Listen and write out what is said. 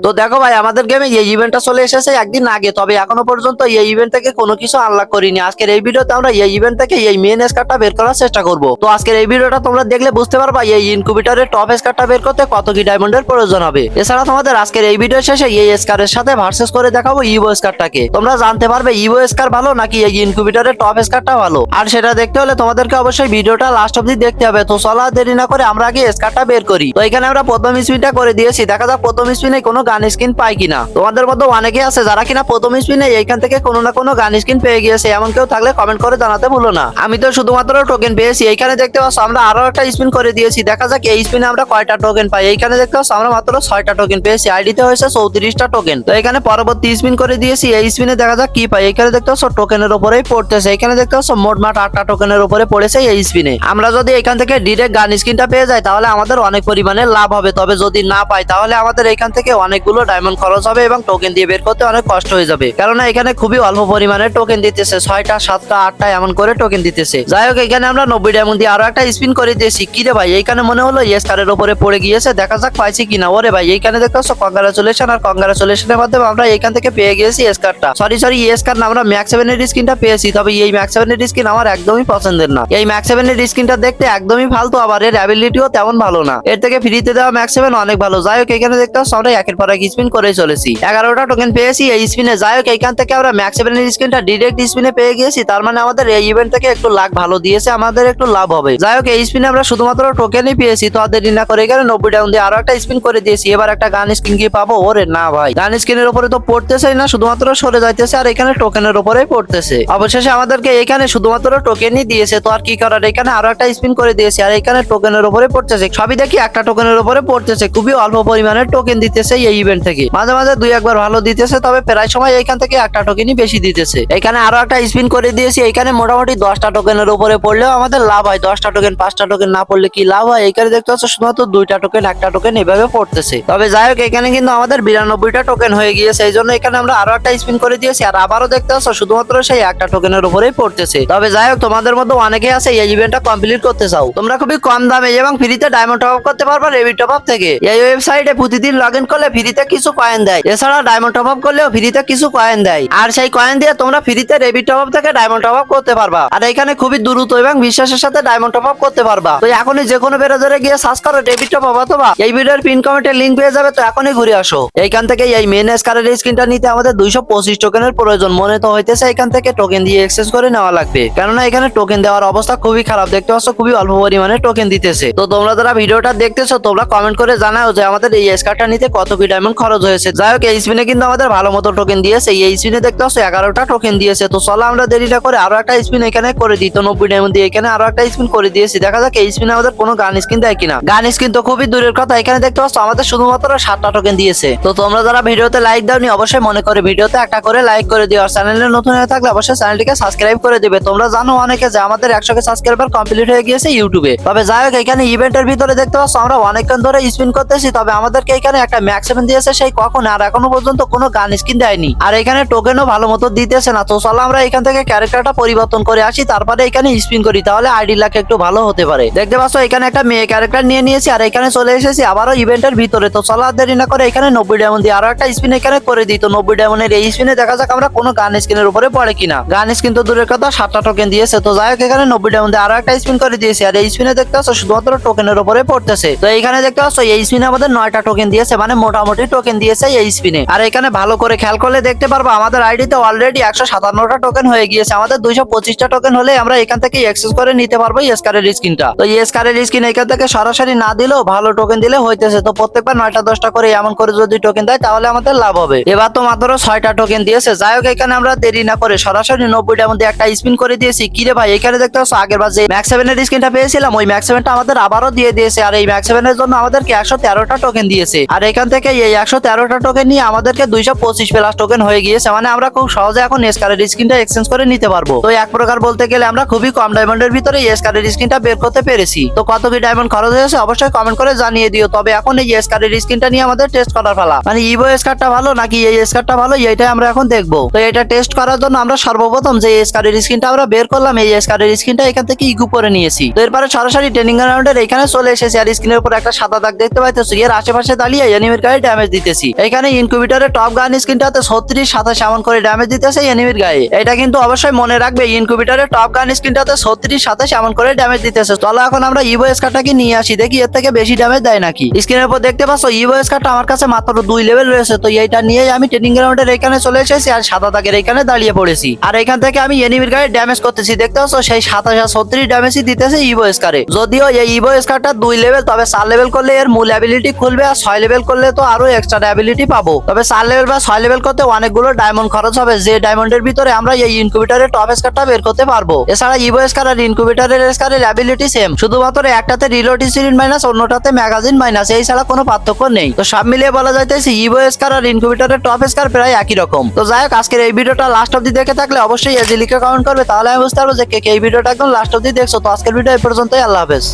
তো দেখো ভাই, আমাদের গেমে এই ইভেন্টটা চলে এসেছে একদিন আগে, তবে এখনও পর্যন্ত এই ইভেন্ট থেকে কোনো কিছু আনলক করিনি। আজকের এই ভিডিওতে আমরা এই ইভেন্ট থেকে এই মেন স্কারটা বের করার চেষ্টা করব। তো আজকের এই ভিডিওটা তোমরা দেখলে বুঝতে পারবা এই ইনকুবেটরের টপ স্কারটা বের করতে কত কি ডায়মন্ডের প্রয়োজন হবে। এছাড়া তোমাদের আজকের এই ভিডিও শেষে এই স্কারের সাথে ভার্সেস করে দেখাবো ইভো স্কারটাকে তোমরা জানতে পারবে ইভো স্কার ভালো নাকি এই ইনকুবেটরের টপ স্কারটা ভালো? আর সেটা দেখতে হলে তোমাদেরকে অবশ্যই ভিডিওটা লাস্ট অব্দি দেখতে হবে। তো চলো দেরি না করে আমরা আগে স্কারটা বের করি। তো এখানে আমরা প্রথম স্পিনটা করে দিয়েছি। দেখা যাক প্রথম স্পিনে কোনো গান স্কিন পাই কিনা? তোমাদের মধ্যে অনেকে আছে যারা কিনা প্রথম স্পিনে এইখান থেকে কোনো না কোনো গান স্কিন পেয়ে গিয়েছে, এমন কেউ থাকলে কমেন্ট করে জানাতে ভুলো না। আমি তো শুধুমাত্র টোকেন পেয়েছি, এইখানে দেখতে পাচ্ছ আমরা আরও একটা স্পিন করে দিয়েছি। দেখা যাক এই স্পিনে আমরা কয়টা টোকেন পাই। এইখানে দেখতে পাচ্ছ আমরা মাত্র ছয়টা টোকেন পেয়েছি আইডিতে হয়েছে চৌত্রিশটা টোকেন তো এখানে পরবর্তী স্পিন করে দিয়েছি, এই স্পিনে দেখা যাক কি পাই। এখানে দেখতে পাচ্ছ টোকেনের উপরেই পড়তেছে, এখানে দেখতে পাচ্ছ মোট মাঠ আটটা টোকেনের উপরে পড়েছে এই স্পিনে। আমরা যদি এখান থেকে ডিরেক্ট গান স্কিনটা পেয়ে যাই, তাহলে আমাদের অনেক পরিমাণে লাভ হবে। তবে যদি না পাই, তাহলে আমাদের এখান থেকে অনেকগুলো ডায়মন্ড খরচ হবে এবং টোকেন দিয়ে বের করতে অনেক কষ্ট হয়ে যাবে। কারণ এখানে খুবই অল্প পরিমাণে টোকেন দিতেছে। ছয়টা, সাতটা, আটটা এমন করে টোকেন দিতেছে। যাই হোক, এখানে আমরা নব্বই ডায়মন্ড দিয়ে আরও একটা স্পিন করে দিয়েছি। কি রে ভাই? এইখানে মনে হলো ইয়েস কারের উপরে পড়ে গিয়েছে। দেখা যাক পাইছি কিনা। ওরে ভাই, এইখানে দেখতে পাচ্ছ কংগ্রাচুলেশন আর কংগ্রাচুলেশনের মাধ্যমে আমরা এখান থেকে পেয়ে গিয়েছি এস কার্ডটা সরি সরি এস কার্ড না, আমরা ম্যাক্স সেভেনের স্কিনটা পেয়েছি। তবে এই ম্যাক্স সেভেনের স্কিন আমার একদমই পছন্দের না। এই ম্যাক্স সেভেনের স্কিনটা দেখতে একদমই ফালতু, আবার এর অ্যাবিলিটিও তেমন ভালো না। এর থেকে ফ্রিতে দেওয়া ম্যাক্স সেভেন অনেক ভালো। যাই হোক, এখানে দেখতে আমরা একের পর স্পিন করে চলেছি। এগারোটা টোকেন পেয়েছি, এই স্পিনে যাই হোক এখান থেকে আমরা ম্যাক্স সেভেনের স্কিনটা ডিরেক্ট স্পিনে পেয়ে গিয়েছি। তার মানে আমাদের এই ইভেন্ট থেকে একটু লাখ ভালো দিয়েছে, আমাদের একটু লাভ হবে। যাই হোক, এই স্পিনে আমরা শুধুমাত্র টোকেনই পেয়েছি, তো আর দেরি না করে এখানে নব্বই ডাউন দিয়ে আরও একটা স্পিন করে দিয়েছি। এবার একটা গান স্কিন কি পাবো? ওরে না ভাই। গান স্কিনের উপরে তো পড়তেছেই না, শুধুমাত্র সরে যাইতেছে আর এখানে টোকেনের উপরেই পড়তেছে। অবশেষে আমাদেরকে এখানে শুধুমাত্র টোকেনই দিয়েছে, তো আর কি করার? এখানে আরও একটা স্পিন করে দিয়েছে, আর এখানে টোকেনের উপরে পড়তেছে। সবই দেখি একটা টোকেনের উপরে পড়তেছে, খুবই অল্প পরিমাণে টোকেন দিতেছে এই ইভেন্ট থেকে। মাঝে মাঝে দুই একবার ভালো দিতেছে, তবে প্রায় সময় এখান থেকে একটা টোকেনই বেশি দিতেছে। এখানে আরও একটা স্পিন করে দিয়েছি এখানে মোটামুটি দশটা টোকেনের উপরে পড়লেও আমাদের লাভ হয়। দশটা টোকেন পাঁচটা টোকেন না পড়লে কি লাভ হয়? এখানে দেখতে পাচ্ছ, শুধুমাত্র দুইটা টোকেন একটা টোকেন এভাবে পড়তেছে। তবে যাই হোক, এখানে কিন্তু আমাদের বিরানব্বইটা টোকেন হয়ে গিয়েছে, এই জন্য এখানে আমরা আরও একটা স্পিন করে দিয়েছি, আর আবারও দেখতে পাচ্ছ, শুধুমাত্র সেই একটা টোকেনের উপরেই পড়তেছে। তবে যাই হোক, তোমাদের মধ্যে অনেকে আছে এই ইভেন্টটা কমপ্লিট করতে চাও। তোমরা খুবই কম দামে এবং ফ্রিতে ডায়মন্ড টপ করতে পারবা রেবি টপ আপ থেকে। এই ওয়েবসাইটে প্রতিদিন লগ ইন করলে ফ্রিতে কিছু কয়েন দেয়। এছাড়া ডায়মন্ড টপ আপ করলেও ফ্রিতে কিছু কয়েন দেয়। আর সেই কয়েন দিয়ে তোমরা ফ্রিতে রেবি টপ আপ থেকে ডায়মন্ড টপ আপ করতে পারবা। আর এখানে খুবই দ্রুত এবং বিশ্বাসের সাথে ডায়মন্ড টপ আপ করতে পারবা। তো এখনই যে কোনো বেরোজরে গিয়ে সার্চ করো ডেবিট টপ আপ অথবা এই ভিডিওর পিন কমেন্টে লিংক পেয়ে যাবে, তো এখনই ঘুরে আসো। এইখান থেকে এই মেন স্কারের স্ক্রিনটা নিতে আমাদের দুইশো পঁচিশ টোকেনের প্রয়োজন। মনে তো হইতেছে এখান থেকে টোকেন দিয়ে এক্সচেঞ্জ করে নেওয়া লাগবে। কেননা এখানে টোকেন দেওয়ার অবস্থা খুবই খারাপ। দেখতে পাচ্ছ খুবই অল্প পরিমাণে টোকেন দিতেছে। তো তোমরা যারা ভিডিওটা দেখতেছো, তোমরা কমেন্ট করে জানাও যে আমাদের এই স্কারটা নিতে কত কি ডায়মন্ড খরচ হয়েছে। যাই হোক এই স্পিনে কিন্তু আমাদের ভালো মতো টোকেন দিয়েছে। এই স্পিনে দেখতে পাচ্ছ, এগারোটা টোকেন দিয়েছে। তো চলো আমরা দেরিটা করে আরও একটা স্পিন এখানে করে দিই। তো নব্বই ডায়মন্ড দিয়ে এখানে আরও একটা স্পিন করে দিয়েছি। দেখা যাক, এই স্পিনে আমাদের কোনো গান স্কিন দেয় কিনা। গান স্কিন তো খুবই দূরের কথা। এখানে দেখতে পাচ্ছ, আমাদের শুধুমাত্র সাতটা টোকেন দিয়েছে। তো তোমরা যারা ভিডিওতে লাইক দাওনি, অবশ্যই মনে করে ভিডিওতে একটা করে লাইক করে দিও। আর চ্যানেলে নতুন হয়ে থাকলে অবশ্যই চ্যানেলটিকে সাবস্ক্রাইব করে দিবে। তোমরা জানো অনেকে যে আমাদের একশো কে সাবস্ক্রাইবার কমপ্লিট হয়ে গিয়েছে ইউটিউবে তবে যাই হোক, এখানে ইভেন্টের ভিতরে দেখতে পাচ্ছ, আমরা অনেকক্ষণ ধরে স্পিন করতেছি। তবে আমাদেরকে এখানে একটা ম্যাক্স সেভেন দিয়েছে সেই কখন? আর এখনও পর্যন্ত কোনো গান স্কিন দেয়নি। আর এখানে টোকেনও ভালো মতো দিতেছে না। তো চলো আমরা এখান থেকে ক্যারেক্টারটা পরিবর্তন করে আসি। তারপরে এখানে স্পিন করি। তাহলে আইডি লাখ একটু ভালো হতে পারে। দেখতে পাচ্ছ, এখানে একটা মেয়ে ক্যারেক্টার নিয়ে নিয়েছি, আর এখানে চলে এসেছি আবারও ইভেন্টের ভিতরে। তো চলো আর দেরি না করে এখানে নব্বই ডায়মন্ড দিয়ে আরও একটা স্পিন এখানে করে দিই। তো নব্বই ডায়মন্ডের এই স্পিনে দেখা যাক আমরা কোনো গান স্কিনের উপরে পড়ে কিনা। গান স্কিন তো দূরের কথা, সাতটা টোকেন দিয়েছে। তো যাই হোক, এখানে নব্বই ডায়মন্ড আরও একটা স্পিন করে দিয়েছি। আর এই স্পিনে দেখতে পাচ্ছ, শুধুমাত্র টোকেনের উপরে পড়তেছে। তো এখানে দেখতে পাচ্ছ, এই স্পিনে আমাদের নয়টা টোকেন দিয়েছে। মানে মোটামুটি টোকেন দিয়েছে এই স্পিনে আর এখানে ভালো করে খেয়াল করলে দেখতে পারব, আমাদের আইডিতে অলরেডি একশো সাতান্নটা টোকেন হয়ে গিয়েছে। আমাদের দুইশো পঁচিশটা টোকেন হলে আমরা এখান থেকে এক্সেস করে নিতে পারব এসকারের স্কিনটা তো এসকারের স্কিন এখান থেকে সরাসরি না দিলেও ভালো টোকেন দিলে হইতেছে। তো প্রত্যেকবার নয়টা দশটা করে এমন করে যদি টোকেন দেয়, তাহলে আমাদের লাভ হবে। এবার তো মাত্র ছয়টা টোকেন দিয়েছে। যাই হোক, এখানে আমরা দেরি না করে সরাসরি নব্বইটার মধ্যে একটা স্পিন করে দিয়েছি। কিরে ভাই, এখানে দেখতে পাচ্ছ, আগের বার যে ম্যাক্স সেভেনের স্কিনটা পেয়েছিলাম, ওই ম্যাক্স সেভেনটা আমাদের আবারও দিয়ে দিয়েছে। আর এই ম্যাক্স সেভেনের জন্য আমাদেরকে একশো তেরোটা টোকেন দিয়েছে। আর এখান থেকে এই একশো তেরোটা টোকেন নিয়ে আমাদেরকে দুইশো পঁচিশ প্লাস টোকেন হয়ে গিয়েছে। মানে আমরা খুব সহজে এখন এসকারের স্কিনটা এক্সচেঞ্জ করে নিতে পারব। তো এক প্রকার বলতে গেলে আমরা খুবই কম ডায়মন্ডের ভিতরে এসকারের স্কিনটা বের করতে পেরেছি। তো কত কি ডায়মন্ড খরচ হয়েছে অবশ্যই কমেন্ট করে জানিয়ে দিও। তবে এখন এই এসকারের স্কিনটা নিয়ে আমাদের টেস্ট করার ফেলা মানে ইভো এসকারটা ভালো নাকি এই এসকারটা ভালো, এইটাই আমরা এখন দেখব। তো এটা টেস্ট করার জন্য আমরা সর্বপ্রথম যে এসকারের স্কিনটা আমরা বের করলাম, এই এসকারের স্কিনটা এখান থেকে ইগু করে নিয়েছি। তো এরপরে সরাসরি ট্রেনিং গ্রাউন্ডের এখানে চলে এসেছি। আর স্ক্রিনের উপর একটা সাদা দাগ দেখতে পাইতেছি। এর আশেপাশে দাঁড়িয়ে এনিমির গাড়ি ড্যামেজ দিতেছি। এখানে ইনকিউবেটরের টপ গান স্ক্রিনটাতে ছত্রিশ, সাতাশ এমন করে ড্যামেজ দিতেছে এনিমির গায়ে। এটা কিন্তু অবশ্যই মনে রাখবে ইনকিউবেটরের টপ গান স্ক্রিনটাতে ছত্রিশ, সাতাশ এমন করে ড্যামেজ দিতেছে। চলো এখন আমরা ইভো স্কারটাকে নিয়ে আসি, দেখি এর থেকে বেশি ড্যামেজ দেয় নাকি। স্ক্রিনের উপর দেখতে পাচ্ছ ইভো স্কারটা আমার কাছে মাত্র দুই লেভেল রয়েছে, তো এইটা নিয়েই আমি ট্রেনিং গ্রাউন্ডের এখানে চলে এসেছি আর সাদা দাগের এখানে দাঁড়িয়ে পড়েছি। আর এখান থেকে আমি এনিমির গায়ে ড্যামেজ করতেছি, দেখতে পাচ্ছ সেই সাতাশ আর ছত্রিশ ড্যামেজই দিতেছে ইভো স্কারে যদিও এই ইভো স্কারটা দুই লেভেল তবে চার লেভেল করলে এর মূল অ্যাবিলিটি খুলবে আর ছয় লেভেল করলে তো আরও এক্সট্রা অ্যাবিলিটি পাবো। তবে চার লেভেল বা ছয় লেভেল করতে অনেকগুলো ডায়মন্ড খরচ হবে। যে ডায়মন্ডের ভিতরে আমরা এই ইনকিউবেটরের টপ স্কারটা বের করতে পারব। এছাড়া ইভো স্কার আর ইনকিউবেটরের স্কারের অ্যাবিলিটি সেম শুধুমাত্র একটাতে রিলোটি সিরিন মাইনাস অন্যটাতে ম্যাগাজিন মাইনাস এই ছাড়া কোনো পার্থক্য নেই। তো সব মিলিয়ে বলা যাইতেছে ইভো স্কার আর ইনকিউবেটরের টপ স্কার প্রায় একই রকম। তো যাই হোক, আজকের এই ভিডিওটা লাস্ট অব্দি দেখে থাকলে অবশ্যই এজি লিখে কমেন্ট করবে। তাহলে আমি বুঝতে পারব যে কে এই ভিডিওটা একদম লাস্ট অব্দি দেখছ। তো আজকের ভিডিও এই পর্যন্তই। আল্লাহ হাফেজ।